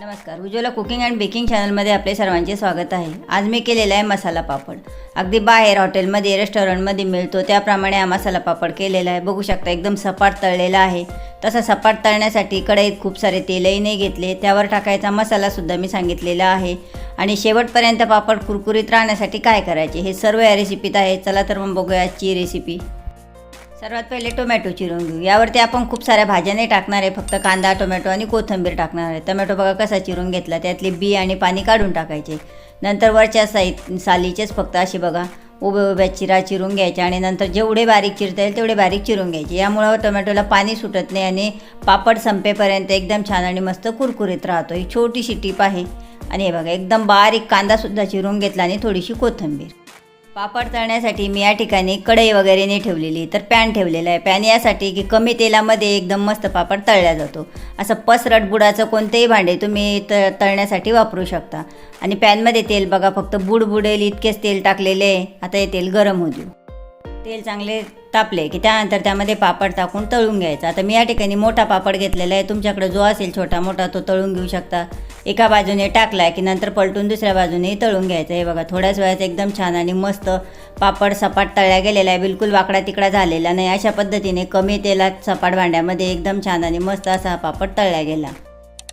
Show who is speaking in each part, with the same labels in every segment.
Speaker 1: नमस्कार Ujjwala cooking and baking चॅनलमध्ये आपले सर्वांचे स्वागत आहे. आज मी केलेला आहे मसाला पापड. अगदी बाहेर हॉटेलमध्ये रेस्टॉरंटमध्ये मिळतो त्याप्रमाणे हा मसाला पापड केलेला आहे. बघू शकता एकदम सपाट तळलेला आहे. तसा सपाट तळण्यासाठी कढईत खूप सारे तेलही नाही घेतले. त्यावर टाकायचा मसालासुद्धा मी सांगितलेला आहे. आणि शेवटपर्यंत पापड कुरकुरीत राहण्यासाठी काय करायचे? हे सर्व या रेसिपीत आहे चला तर मग बघूया आजची रेसिपी सर्वात पहिले टोमॅटो चिरून घेऊ. यावरती आपण खूप साऱ्या भाज्या नाही टाकणार आहे फक्त कांदा टोमॅटो आणि कोथिंबीर टाकणार आहे. टोमॅटो बघा कसा चिरून घेतला. त्यातली बी आणि पाणी काढून टाकायचे. नंतर वरच्या साई सालीचेच फक्त अशी बघा उभे उभ्या चिरा चिरून घ्यायचे आणि नंतर जेवढे बारीक चिरता येईल तेवढे बारीक चिरून घ्यायचे. यामुळं टोमॅटोला पाणी सुटत नाही आणि पापड संपेपर्यंत एकदम छान आणि मस्त कुरकुरीत राहतो. ही छोटीशी टीप आहे. आणि हे बघा एकदम बारीक कांदासुद्धा चिरून घेतला आणि थोडीशी कोथिंबीर. पापड तळण्यासाठी मी या ठिकाणी कढई वगैरे नाही ठेवलेली तर पॅन ठेवलेला आहे. पॅन यासाठी की कमी तेलामध्ये एकदम मस्त पापड तळला जातो. असं पसरट बुडाचं कोणतेही भांडे तुम्ही त तळण्यासाठी वापरू शकता. आणि पॅनमध्ये तेल बघा फक्त बुड बुडेल इतकेच तेल टाकलेले आहे. आता हे तेल गरम होऊ देऊ. तेल चांगले तापले की त्यानंतर त्यामध्ये पापड टाकून तळून घ्यायचा. आता मी या ठिकाणी मोठा पापड घेतलेला आहे. तुमच्याकडे जो असेल छोटा मोठा तो तळून घेऊ शकता. एका बाजूने टाकला की नंतर पलटून दुसऱ्या बाजूने तळून घ्यायचं. हे बघा थोड्याच वेळात एकदम छान आणि मस्त पापड सपाट तळल्या गेलेला आहे. बिलकुल वाकडा तिकडा झालेला नाही. अशा पद्धतीने कमी तेलात सपाट भांड्यामध्ये एकदम छान आणि मस्त असा हा पापड तळला गेला.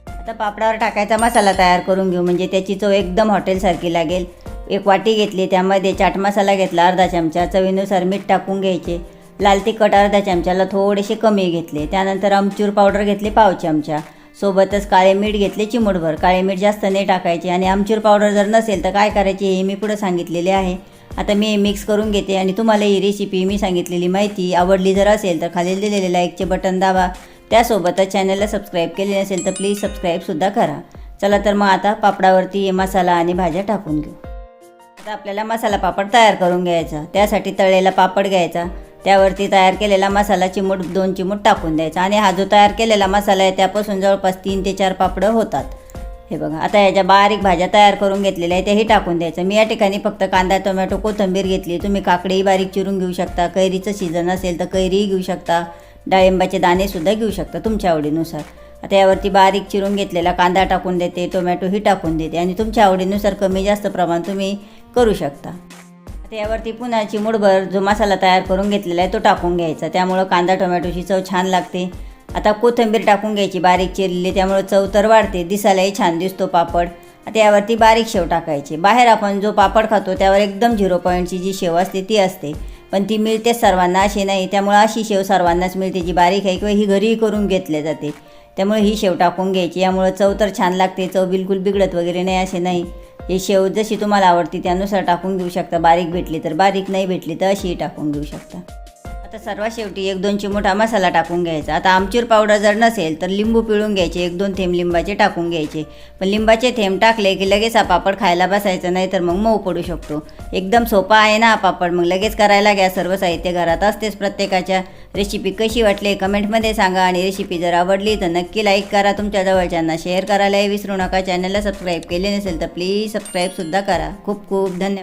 Speaker 1: आता पापडावर टाकायचा मसाला तयार करून घेऊ. म्हणजे त्याची चव एकदम हॉटेलसारखी लागेल. एक वाटी घेतली त्यामध्ये चाट मसाला घेतला अर्धा चमचा चवीनुसार मीठ टाकून घ्यायचे. लाल तिखट अर्धा चमच्याला थोडेसे कमी घेतले. त्यानंतर आमचूर पावडर घेतली पाव चमचा. सोबतच काळे मीठ घेतले चिमूटभर. काळे मीठ जास्त नाही टाकायचे आणि आमचूर पावडर जर नसेल तर काय करायचे हे मी पुढं सांगितलेले आहे. आता मी मिक्स करून घेते आणि तुम्हाला ही रेसिपी मी सांगितलेली माहिती आवडली जर असेल तर खाली दिलेले लाईकचे बटन दाबा. त्यासोबतच चॅनलला सबस्क्राईब केले नसेल तर प्लीज सबस्क्राईबसुद्धा करा. चला तर मग आता पापडावरती हे मसाला आणि भाज्या टाकून घेऊ. आता आपल्याला मसाला पापड तयार करून घ्यायचा. त्यासाठी तळलेला पापड घ्यायचा. त्यावरती तयार केलेला मसाला चिमूट दोन चिमूट टाकून द्यायचा. आणि हा जो तयार केलेला मसाला आहे त्यापासून जवळपास तीन ते चार पापडं होतात. हे बघा आता याच्या बारीक भाज्या तयार करून घेतलेल्या आहे त्याही टाकून द्यायचं. मी या ठिकाणी फक्त कांदा टोमॅटो कोथिंबीर घेतली तुम्ही काकडीही बारीक चिरून घेऊ शकता. कैरीचं सीझन असेल तर कैरीही घेऊ शकता. डाळिंबाचे दाणेसुद्धा घेऊ शकता तुमच्या आवडीनुसार. आता यावरती बारीक चिरून घेतलेला कांदा टाकून देते टोमॅटोही टाकून देते. आणि तुमच्या आवडीनुसार कमी जास्त प्रमाण तुम्ही करू शकता. त्यावरती पुन्हा चिमूटभर जो मसाला तयार करून घेतलेला आहे तो टाकून घ्यायचा. त्यामुळं कांदा टोमॅटोची चव छान लागते. आता कोथिंबीर टाकून घ्यायची बारीक चिरलेली त्यामुळं चव तर वाढते. दिसायलाही छान दिसतो पापड. त्यावरती यावरती बारीक शेव टाकायची. बाहेर आपण जो पापड खातो त्यावर एकदम झिरो पॉईंटची जी शेव असते ती असते. पण ती मिळते सर्वांना अशी नाही. त्यामुळं अशी शेव सर्वांनाच मिळते जी बारीक आहे किंवा ही घरीही करून घेतली जाते. त्यामुळे ही शेव टाकून घ्यायची. यामुळं चव तर छान लागते. चव बिलकुल बिघडत वगैरे नाही असे नाही. हे शेव जशी तुम्हाला आवडती त्यानुसार टाकून घेऊ शकता. बारीक भेटली तर बारीक नाही भेटली तर अशीही टाकून घेऊ शकता. आता सर्वात शेवटी एक दोन चिमूटा मसाला टाकून घ्यायचा. आता आमचूर पावडर जर नसेल तर लिंबू पिळून घ्यायचे एक दोन थेंब लिंबाचे टाकून घ्यायचे. पण लिंबाचे थेंब टाकले की लगेच हा पापड खायला बसायचं नाही तर मग मऊ पडू शकतो. एकदम सोपा आहे ना हा पापड. मग लगेच करायला घ्या. सर्व साहित्य घरात असतेच प्रत्येकाच्या. रेसिपी कशी वाटली कमेंटमध्ये सांगा आणि रेसिपी जर आवडली तर नक्की लाईक करा. तुमच्या जवळच्यांना शेअर करायलाही विसरू नका. चॅनलला सबस्क्राईब केले नसेल तर प्लीज सबस्क्राईबसुद्धा करा. खूप खूप धन्यवाद.